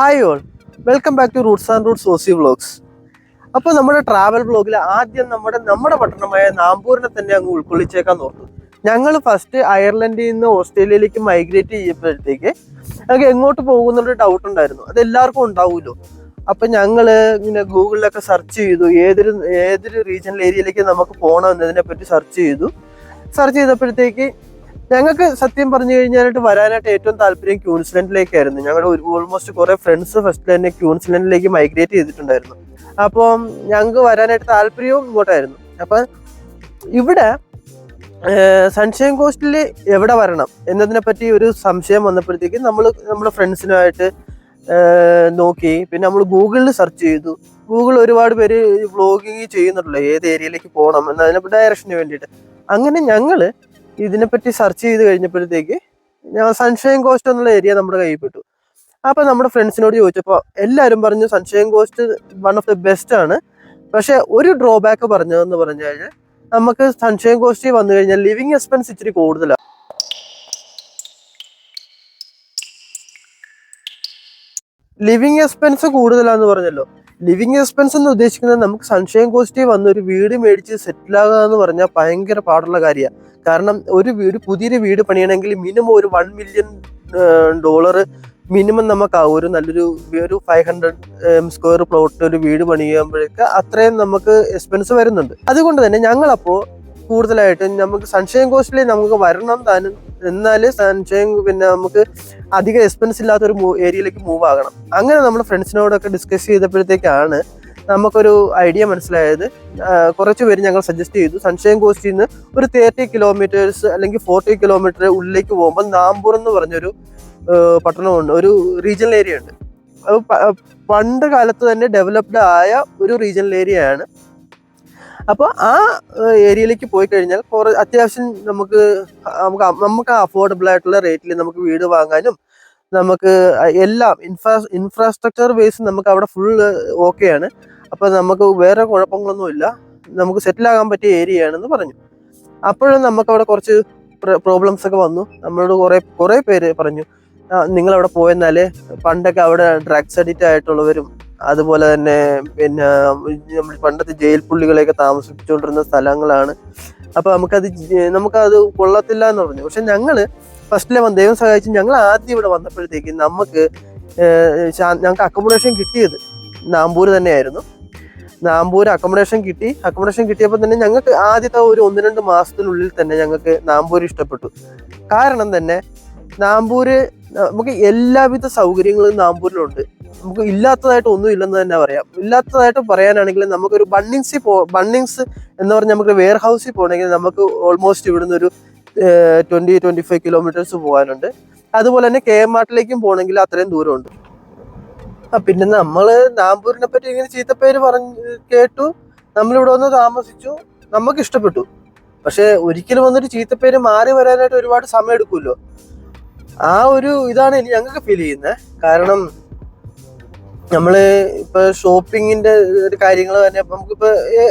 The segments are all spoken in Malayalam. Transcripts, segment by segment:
Hi all welcome back to roots and roots Aussie vlogs അപ്പോൾ നമ്മുടെ ട്രാവൽ ബ്ലോഗിൽ ആദ്യം നമ്മുടെ നമ്മുടെ പട്ടണമായ നാംപൂരിനെ തന്നെ അങ്ങ് ഉൾക്കൊള്ളിച്ചേക്കാൻ നോക്കും. ഞങ്ങൾ ഫസ്റ്റ് അയർലൻഡിൽ നിന്ന് ഓസ്ട്രേലിയയിലേക്ക് മൈഗ്രേറ്റ് ചെയ്യപ്പോഴത്തേക്ക് ഞങ്ങൾക്ക് എങ്ങോട്ട് പോകുന്നൊരു ഡൗട്ട് ഉണ്ടായിരുന്നു. അത് എല്ലാവർക്കും ഉണ്ടാവുമല്ലോ അപ്പം ഞങ്ങൾ ഇങ്ങനെ ഗൂഗിളിലൊക്കെ സെർച്ച് ചെയ്തു. ഏതൊരു ഏതൊരു റീജിയണൽ ഏരിയയിലേക്ക് നമുക്ക് പോകണം എന്നതിനെ പറ്റി സെർച്ച് ചെയ്തു. സെർച്ച് ചെയ്തപ്പോഴത്തേക്ക് ഞങ്ങൾക്ക് സത്യം പറഞ്ഞു കഴിഞ്ഞാലായിട്ട് വരാനായിട്ട് ഏറ്റവും താല്പര്യം ക്യൂൻസ്ലൻഡിലേക്കായിരുന്നു. ഞങ്ങളുടെ ഒരു ഓൾമോസ്റ്റ് കുറെ ഫ്രണ്ട്സ് ഫസ്റ്റ് തന്നെ ക്യൂൻസ്ലൻഡിലേക്ക് മൈഗ്രേറ്റ് ചെയ്തിട്ടുണ്ടായിരുന്നു. അപ്പം ഞങ്ങൾക്ക് വരാനായിട്ട് താല്പര്യവും ഇങ്ങോട്ടായിരുന്നു. അപ്പം ഇവിടെ സൺഷൈൻ കോസ്റ്റിൽ എവിടെ വരണം എന്നതിനെ പറ്റി ഒരു സംശയം വന്നപ്പോഴത്തേക്ക് നമ്മൾ നമ്മുടെ ഫ്രണ്ട്സിനുമായിട്ട് നോക്കി. പിന്നെ നമ്മൾ ഗൂഗിളിൽ സെർച്ച് ചെയ്തു. ഗൂഗിൾ ഒരുപാട് പേര് വ്ളോഗിങ് ചെയ്യുന്നുണ്ടല്ലോ. ഏത് ഏരിയയിലേക്ക് പോകണം എന്നതിനെ ഡയറക്ഷന് വേണ്ടിയിട്ട്. അങ്ങനെ ഞങ്ങൾ ഇതിനെപ്പറ്റി സെർച്ച് ചെയ്ത് കഴിഞ്ഞപ്പോഴത്തേക്ക് ഞാൻ സൺഷൈൻ കോസ്റ്റ് എന്നുള്ള ഏരിയ നമ്മുടെ കയ്യിൽ പെട്ടു. അപ്പൊ നമ്മുടെ ഫ്രണ്ട്സിനോട് ചോദിച്ചപ്പോൾ എല്ലാവരും പറഞ്ഞു Sunshine Coast one of the best ആണ്. പക്ഷെ ഒരു ഡ്രോബാക്ക് പറഞ്ഞതെന്ന് പറഞ്ഞു കഴിഞ്ഞാൽ നമുക്ക് സൺഷൈൻ കോസ്റ്റ് വന്നു കഴിഞ്ഞാൽ ലിവിങ് എക്സ്പെൻസ് ഇച്ചിരി കൂടുതലാണ് ലിവിങ് എക്സ്പെൻസ് കൂടുതലാന്ന് പറഞ്ഞല്ലോ. ലിവിങ് എക്സ്പെൻസ് എന്ന് ഉദ്ദേശിക്കുന്നത് നമുക്ക് സൺഷൈൻ കോസ്റ്റ് വന്ന് ഒരു വീട് മേടിച്ച് സെറ്റിൽ ആകുക എന്ന് പറഞ്ഞാൽ ഭയങ്കര പാടുള്ള കാര്യമാണ് കാരണം ഒരു ഒരു പുതിയൊരു വീട് പണിയണമെങ്കിൽ മിനിമം ഒരു വൺ മില്യൺ ഡോളർ മിനിമം നമുക്കാവും. ഒരു നല്ലൊരു ഒരു ഫൈവ് ഹൺഡ്രഡ് സ്ക്വയർ പ്ലോട്ട് ഒരു വീട് പണിയുമ്പോഴേക്ക് അത്രയും നമുക്ക് എക്സ്പെൻസ് വരുന്നുണ്ട്. അതുകൊണ്ട് തന്നെ ഞങ്ങളപ്പോൾ കൂടുതലായിട്ട് നമുക്ക് സൺഷൈൻ കോസ്റ്റിൽ നമുക്ക് വരണം താനും എന്നാൽ സൺഷൈൻ പിന്നെ നമുക്ക് അധികം എക്സ്പെൻസ് ഇല്ലാത്തൊരു ഏരിയയിലേക്ക് മൂവ് ആകണം. അങ്ങനെ നമ്മൾ ഫ്രണ്ട്സിനോടൊക്കെ ഡിസ്കസ് ചെയ്തപ്പോഴത്തേക്കാണ് നമുക്കൊരു ഐഡിയ മനസ്സിലായത്. കുറച്ച് പേര് ഞങ്ങൾ സജസ്റ്റ് ചെയ്തു. സൺഷൈൻ കോസ്റ്റിൽ നിന്ന് ഒരു തേർട്ടി കിലോമീറ്റേഴ്സ് അല്ലെങ്കിൽ ഫോർട്ടി കിലോമീറ്റർ ഉള്ളിലേക്ക് പോകുമ്പോൾ നാമ്പൂർ എന്ന് പറഞ്ഞൊരു പട്ടണമുണ്ട്. ഒരു റീജിയണൽ ഏരിയ ഉണ്ട്. പണ്ട് കാലത്ത് തന്നെ ഡെവലപ്ഡ് ആയ ഒരു റീജിയണൽ ഏരിയ ആണ്. അപ്പോൾ ആ ഏരിയയിലേക്ക് പോയി കഴിഞ്ഞാൽ കുറേ അത്യാവശ്യം നമുക്ക് നമുക്ക് നമുക്ക് അഫോർഡബിൾ ആയിട്ടുള്ള റേറ്റിൽ നമുക്ക് വീട് വാങ്ങാനും നമുക്ക് എല്ലാം ഇൻഫ്രാ ഇൻഫ്രാസ്ട്രക്ചർ ബേസ് നമുക്ക് അവിടെ ഫുൾ ഓക്കെയാണ് അപ്പോൾ നമുക്ക് വേറെ കുഴപ്പങ്ങളൊന്നുമില്ല നമുക്ക് സെറ്റിൽ ആകാൻ പറ്റിയ ഏരിയ ആണെന്ന് പറഞ്ഞു. അപ്പോഴും നമുക്കവിടെ കുറച്ച് പ്രോബ്ലംസ് ഒക്കെ വന്നു. നമ്മളോട് കുറേ കുറേ പേര് പറഞ്ഞു നിങ്ങൾ അവിടെ പോയെന്നാൽ പണ്ടൊക്കെ അവിടെ ഡ്രഗ്സ് അഡിക്റ്റ് ആയിട്ടുള്ളവരും അതുപോലെ തന്നെ പിന്നെ നമ്മൾ പണ്ടത്തെ ജയിൽ പുള്ളികളെയൊക്കെ താമസിപ്പിച്ചുകൊണ്ടിരുന്ന സ്ഥലങ്ങളാണ്. അപ്പൊ നമുക്കത് നമുക്കത് കൊള്ളത്തില്ല എന്ന് പറഞ്ഞു. പക്ഷെ ഞങ്ങൾ ഫസ്റ്റിലെ വന്ന് ദൈവം സഹായിച്ച് ഞങ്ങൾ ആദ്യം ഇവിടെ വന്നപ്പോഴത്തേക്ക് നമുക്ക് ഞങ്ങൾക്ക് അക്കോമഡേഷൻ കിട്ടിയത് നാമ്പൂര് തന്നെയായിരുന്നു. നാമ്പൂര് അക്കോമഡേഷൻ കിട്ടി. അക്കോമഡേഷൻ കിട്ടിയപ്പോൾ തന്നെ ഞങ്ങൾക്ക് ആദ്യത്തെ ഒരു ഒന്ന് രണ്ട് മാസത്തിനുള്ളിൽ തന്നെ ഞങ്ങൾക്ക് നാമ്പൂര് ഇഷ്ടപ്പെട്ടു. കാരണം തന്നെ നാമ്പൂര് നമുക്ക് എല്ലാവിധ സൗകര്യങ്ങളും നാമ്പൂരിലുണ്ട്. നമുക്ക് ഇല്ലാത്തതായിട്ട് ഒന്നും ഇല്ലെന്ന് തന്നെ പറയാം. ഇല്ലാത്തതായിട്ട് പറയാനാണെങ്കിൽ നമുക്കൊരു ബണ്ണിങ്സിൽ പോ ബണ്ണിങ്സ് എന്ന് പറഞ്ഞാൽ നമുക്ക് വെയർ ഹൗസിൽ പോകണമെങ്കിൽ നമുക്ക് ഓൾമോസ്റ്റ് ഇവിടുന്ന് ഒരു ട്വന്റി ട്വന്റി ഫൈവ് കിലോമീറ്റേഴ്സ് പോകാനുണ്ട്. അതുപോലെ തന്നെ കെ എം ആർട്ടിലേക്കും പോകണമെങ്കിൽ അത്രയും ദൂരമുണ്ട്. പിന്നെ നമ്മൾ നാമ്പൂരിനെ പറ്റി ഇങ്ങനെ ചീത്തപ്പേര് പറഞ്ഞ് കേട്ടു. നമ്മളിവിടെ വന്ന് താമസിച്ചു. നമുക്ക് ഇഷ്ടപ്പെട്ടു. പക്ഷെ ഒരിക്കലും വന്നൊരു ചീത്തപ്പേര് മാറി വരാനായിട്ട് ഒരുപാട് സമയം എടുക്കുമല്ലോ. ആ ഒരു ഇതാണ് ഞങ്ങൾക്ക് ഫീൽ ചെയ്യുന്നത്. കാരണം നമ്മൾ ഇപ്പൊ ഷോപ്പിങ്ങിന്റെ ഒരു കാര്യങ്ങൾ തന്നെ നമുക്കിപ്പോ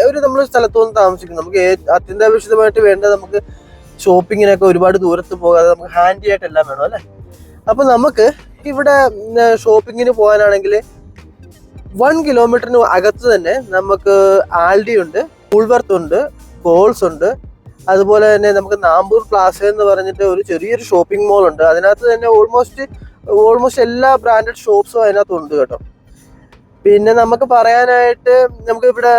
ഒരു നമ്മൾ സ്ഥലത്ത് വന്ന് താമസിക്കുന്നു. നമുക്ക് അത്യന്താപേക്ഷിതമായിട്ട് വേണ്ട നമുക്ക് ഷോപ്പിങ്ങിനൊക്കെ ഒരുപാട് ദൂരത്ത് പോകാതെ നമുക്ക് ഹാൻഡി ആയിട്ട് എല്ലാം വേണം അല്ലെ? അപ്പൊ നമുക്ക് ഇവിടെ ഷോപ്പിങ്ങിന് പോകാനാണെങ്കിൽ വൺ കിലോമീറ്ററിന് അകത്ത് തന്നെ നമുക്ക് ആൽഡി ഉണ്ട് ഉൾവർത്ത് ഉണ്ട് കോൾസ് ഉണ്ട്. അതുപോലെ തന്നെ നമുക്ക് നാമ്പൂർ പ്ലാസ എന്ന് പറഞ്ഞിട്ട് ഒരു ചെറിയൊരു ഷോപ്പിംഗ് മോൾ ഉണ്ട്. അതിനകത്ത് തന്നെ ഓൾമോസ്റ്റ് ഓൾമോസ്റ്റ് എല്ലാ ബ്രാൻഡഡ് ഷോപ്സും അതിനകത്ത് ഉണ്ട് കേട്ടോ. പിന്നെ നമുക്ക് പറയാനായിട്ട് നമുക്ക് ഇവിടെ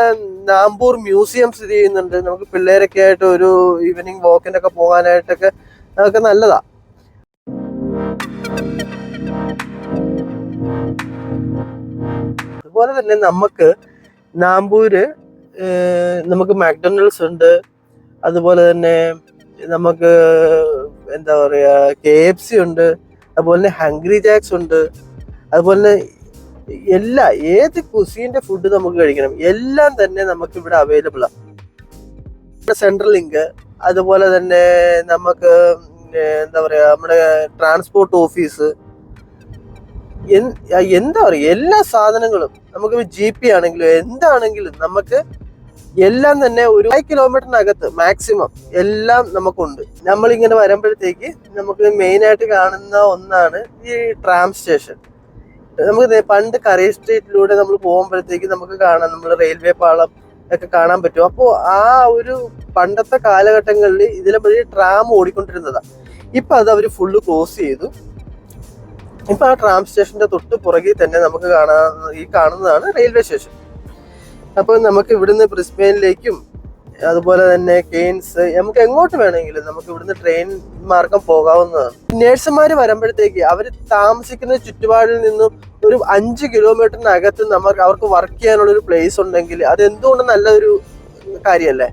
നാമ്പൂർ മ്യൂസിയം സ്ഥിതി ചെയ്യുന്നുണ്ട്. നമുക്ക് പിള്ളേരൊക്കെ ആയിട്ട് ഒരു ഈവനിങ് വാക്കിനൊക്കെ പോകാനായിട്ടൊക്കെ അതൊക്കെ നല്ലതാ. അതുപോലെ തന്നെ നമുക്ക് നാമ്പൂര് നമുക്ക് മാക്ഡൊണാൾഡ്സ് ഉണ്ട്. അതുപോലെ തന്നെ നമുക്ക് എന്താ പറയുക കെ എഫ് സി ഉണ്ട്. അതുപോലെ തന്നെ ഹംഗ്രി ജാക്സ് ഉണ്ട്. അതുപോലെ തന്നെ എല്ലാ ഏത് കുസീന്റെ ഫുഡ് നമുക്ക് കഴിക്കണം എല്ലാം തന്നെ നമുക്ക് ഇവിടെ അവൈലബിൾ ആണ് സെൻട്രൽ ലിങ്ക് അതുപോലെ തന്നെ നമുക്ക് എന്താ പറയുക നമ്മുടെ ട്രാൻസ്പോർട്ട് ഓഫീസ് എന്താ പറയുക എല്ലാ സാധനങ്ങളും നമുക്ക് ജി പി ആണെങ്കിലും എന്താണെങ്കിലും നമുക്ക് എല്ലാം തന്നെ ഒരു കിലോമീറ്ററിനകത്ത് മാക്സിമം എല്ലാം നമുക്കുണ്ട്. നമ്മളിങ്ങനെ വരുമ്പോഴത്തേക്ക് നമുക്ക് മെയിൻ ആയിട്ട് കാണുന്ന ഒന്നാണ് ഈ ട്രാം സ്റ്റേഷൻ നമുക്ക് പണ്ട് കറി സ്ട്രീറ്റിലൂടെ നമ്മൾ പോകുമ്പോഴത്തേക്ക് നമുക്ക് കാണാം നമ്മൾ റെയിൽവേ പാളം ഒക്കെ കാണാൻ പറ്റും. അപ്പോൾ ആ ഒരു പണ്ടത്തെ കാലഘട്ടങ്ങളിൽ ഇതിലെ ട്രാം ഓടിക്കൊണ്ടിരുന്നതാണ് ഇപ്പൊ അത് അവർ ഫുള്ള് ക്ലോസ് ചെയ്തു. ഇപ്പൊ ആ ട്രാം സ്റ്റേഷന്റെ തൊട്ട് പുറകിൽ തന്നെ നമുക്ക് കാണാ ഈ കാണുന്നതാണ് റെയിൽവേ സ്റ്റേഷൻ അപ്പോൾ നമുക്ക് ഇവിടുന്ന് ബ്രിസ്ബെയിനിലേക്കും അതുപോലെ തന്നെ കെയിൻസ് നമുക്ക് എങ്ങോട്ട് വേണമെങ്കിലും നമുക്ക് ഇവിടുന്ന് ട്രെയിൻ മാർഗം പോകാവുന്നതാണ്. നേഴ്സുമാർ വരുമ്പോഴത്തേക്ക് അവർ താമസിക്കുന്ന ചുറ്റുപാടിൽ നിന്നും ഒരു അഞ്ച് കിലോമീറ്ററിനകത്ത് നമുക്ക് അവർക്ക് വർക്ക് ചെയ്യാനുള്ള ഒരു പ്ലേസ് ഉണ്ടെങ്കിൽ അത് എന്തുകൊണ്ട് നല്ലൊരു കാര്യമല്ലേ?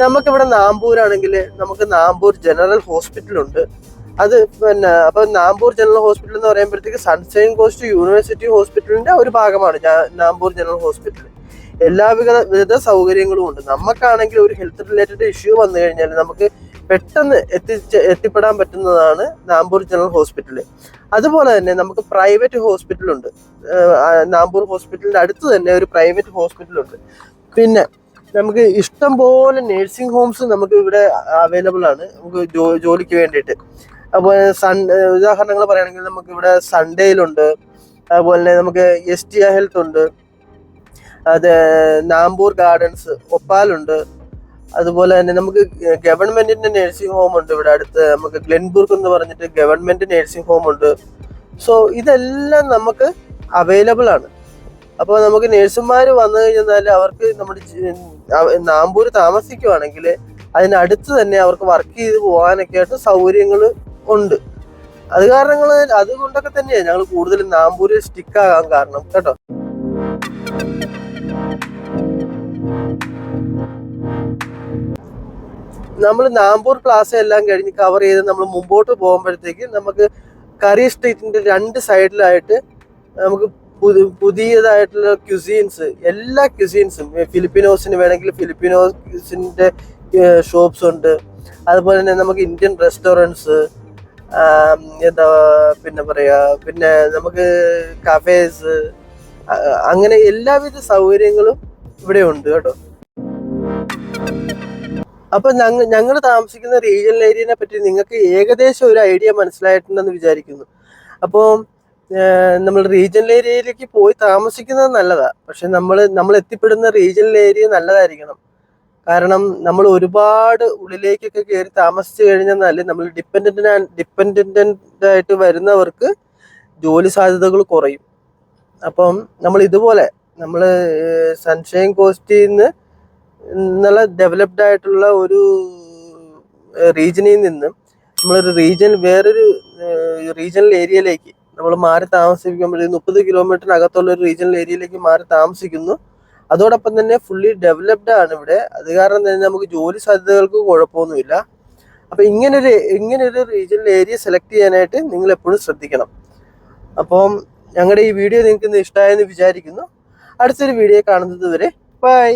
നമുക്കിവിടെ നാമ്പൂരാണെങ്കിൽ നമുക്ക് നാമ്പൂർ ജനറൽ ഹോസ്പിറ്റൽ ഉണ്ട്. അത് പിന്നെ അപ്പൊ നാംപൂർ ജനറൽ ഹോസ്പിറ്റൽ എന്ന് പറയുമ്പോഴത്തേക്ക് സൺഷൈൻ കോസ്റ്റ് യൂണിവേഴ്സിറ്റി ഹോസ്പിറ്റലിന്റെ ഒരു ഭാഗമാണ് നാംപൂർ ജനറൽ ഹോസ്പിറ്റൽ എല്ലാവിധ വിധ സൗകര്യങ്ങളും ഉണ്ട്. നമുക്കാണെങ്കിൽ ഒരു ഹെൽത്ത് റിലേറ്റഡ് ഇഷ്യൂ വന്നു കഴിഞ്ഞാൽ നമുക്ക് പെട്ടെന്ന് എത്തി എത്തിപ്പെടാൻ പറ്റുന്നതാണ് നാംപൂർ ജനറൽ ഹോസ്പിറ്റൽ അതുപോലെ തന്നെ നമുക്ക് പ്രൈവറ്റ് ഹോസ്പിറ്റലുണ്ട്. നാംപൂർ ഹോസ്പിറ്റലിന്റെ അടുത്ത് തന്നെ ഒരു പ്രൈവറ്റ് ഹോസ്പിറ്റലുണ്ട്. പിന്നെ നമുക്ക് ഇഷ്ടം പോലെ നേഴ്സിംഗ് ഹോംസ് നമുക്ക് ഇവിടെ അവൈലബിൾ ആണ് നമുക്ക് ജോലിക്ക് വേണ്ടിയിട്ട്. അതുപോലെ സൺ ഉദാഹരണങ്ങൾ പറയുകയാണെങ്കിൽ നമുക്ക് ഇവിടെ സൺഡേയിലുണ്ട് അതുപോലെ തന്നെ നമുക്ക് എസ് ടി ഹെൽത്ത് ഉണ്ട്. അത് നാംബൂർ ഗാർഡൻസ് ഒപ്പാലുണ്ട് അതുപോലെ തന്നെ നമുക്ക് ഗവൺമെന്റിന്റെ നേഴ്സിംഗ് ഹോം ഉണ്ട് ഇവിടെ അടുത്ത്. നമുക്ക് ഗ്ലെൻബുർഗ് എന്ന് പറഞ്ഞിട്ട് ഗവൺമെന്റ് നേഴ്സിംഗ് ഹോം ഉണ്ട്. സോ ഇതെല്ലാം നമുക്ക് അവൈലബിൾ ആണ്. അപ്പോൾ നമുക്ക് നഴ്സുമാർ വന്നു കഴിഞ്ഞാൽ അവർക്ക് നമ്മുടെ നാമ്പൂർ താമസിക്കുവാണെങ്കിൽ അതിനടുത്ത് തന്നെ അവർക്ക് വർക്ക് ചെയ്ത് പോകാനൊക്കെ ആയിട്ട് സൗകര്യങ്ങൾ ഉണ്ട്. അത് കാരണങ്ങൾ അതുകൊണ്ടൊക്കെ തന്നെയാണ് ഞങ്ങൾ കൂടുതലും നാമ്പൂരിൽ സ്റ്റിക്ക് ആകാൻ കാരണം കേട്ടോ. നമ്മൾ നാമ്പൂർ പ്ലാസ എല്ലാം കഴിഞ്ഞ് കവർ ചെയ്ത് നമ്മൾ മുമ്പോട്ട് പോകുമ്പോഴത്തേക്ക് നമുക്ക് കറി സ്ട്രീറ്റിന്റെ രണ്ട് സൈഡിലായിട്ട് നമുക്ക് പുതി- പുതിയതായിട്ടുള്ള ക്യുസീൻസ് എല്ലാ ക്യുസീൻസും ഫിലിപ്പിനോസിന് വേണമെങ്കിൽ ഫിലിപ്പിനോസിന്റെ ഷോപ്സ് ഉണ്ട്. അതുപോലെ തന്നെ നമുക്ക് ഇന്ത്യൻ റെസ്റ്റോറന്റ്സ് എന്താ പിന്നെ പറയാ പിന്നെ നമുക്ക് കഫേസ് അങ്ങനെ എല്ലാവിധ സൗകര്യങ്ങളും ഇവിടെ ഉണ്ട് കേട്ടോ. അപ്പൊ ഞങ്ങൾ ഞങ്ങൾ താമസിക്കുന്ന റീജിയണൽ ഏരിയനെ പറ്റി നിങ്ങൾക്ക് ഏകദേശം ഒരു ഐഡിയ മനസ്സിലായിട്ടുണ്ടെന്ന് വിചാരിക്കുന്നു. അപ്പോൾ നമ്മൾ റീജിയണൽ ഏരിയയിലേക്ക് പോയി താമസിക്കുന്നത് നല്ലതാണ് പക്ഷെ നമ്മൾ നമ്മൾ എത്തിപ്പെടുന്ന റീജിയണൽ ഏരിയ നല്ലതായിരിക്കണം. കാരണം നമ്മൾ ഒരുപാട് ഉള്ളിലേക്കൊക്കെ കയറി താമസിച്ചു കഴിഞ്ഞാൽ നമ്മൾ ഡിപ്പെൻഡന്റ് ഡിപ്പെൻഡന്റ് ആയിട്ട് വരുന്നവർക്ക് ജോലി സാധ്യതകൾ കുറയും. അപ്പം നമ്മൾ ഇതുപോലെ നമ്മൾ സൺഷൈൻ കോസ്റ്റിൽ നിന്ന് നല്ല ഡെവലപ്ഡ് ആയിട്ടുള്ള ഒരു റീജിയനിൽ നിന്നും നമ്മളൊരു റീജിയൻ വേറൊരു റീജിയണൽ ഏരിയയിലേക്ക് നമ്മൾ മാറി താമസിക്കുമ്പോൾ മുപ്പത് കിലോമീറ്ററിനകത്തുള്ള ഒരു റീജിയണൽ ഏരിയയിലേക്ക് മാറി താമസിക്കുന്നു. അതോടൊപ്പം തന്നെ ഫുള്ളി ഡെവലപ്ഡ് ആണ് ഇവിടെ. അത് കാരണം തന്നെ നമുക്ക് ജോലി സാധ്യതകൾക്ക് കുഴപ്പമൊന്നുമില്ല. അപ്പൊ ഇങ്ങനൊരു ഇങ്ങനൊരു റീജിയണൽ ഏരിയ സെലക്ട് ചെയ്യാനായിട്ട് നിങ്ങൾ എപ്പോഴും ശ്രദ്ധിക്കണം. അപ്പം ഞങ്ങളുടെ ഈ വീഡിയോ നിങ്ങൾക്ക് ഇന്ന് ഇഷ്ടമായെന്ന് വിചാരിക്കുന്നു. അടുത്തൊരു വീഡിയോ കാണുന്നത് വരെ ബൈ